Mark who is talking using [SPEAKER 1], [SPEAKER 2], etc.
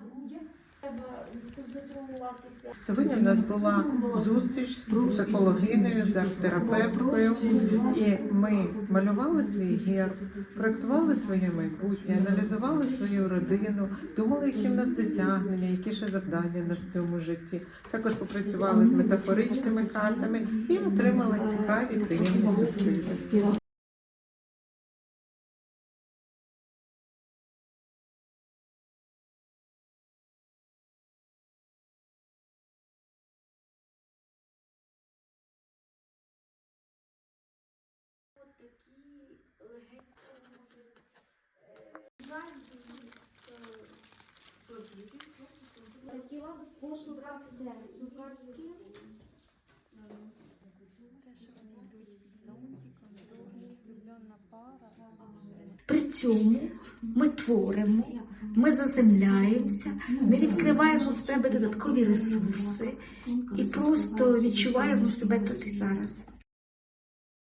[SPEAKER 1] грудях. Треба сконцентруватися.
[SPEAKER 2] Сьогодні в нас була зустріч з психологинею, з арт-терапевткою, і ми малювали свій герб, проектували своє майбутнє, аналізували свою родину, думали, які в нас досягнення, які ще завдання в цьому житті. Також попрацювали з метафоричними картами і отримали цікаві приємні сюрпризи.
[SPEAKER 3] Хотіла б пошуках серцю.
[SPEAKER 4] При цьому ми творимо, ми заземляємося, ми відкриваємо в себе додаткові ресурси і просто відчуваємо себе тут і зараз.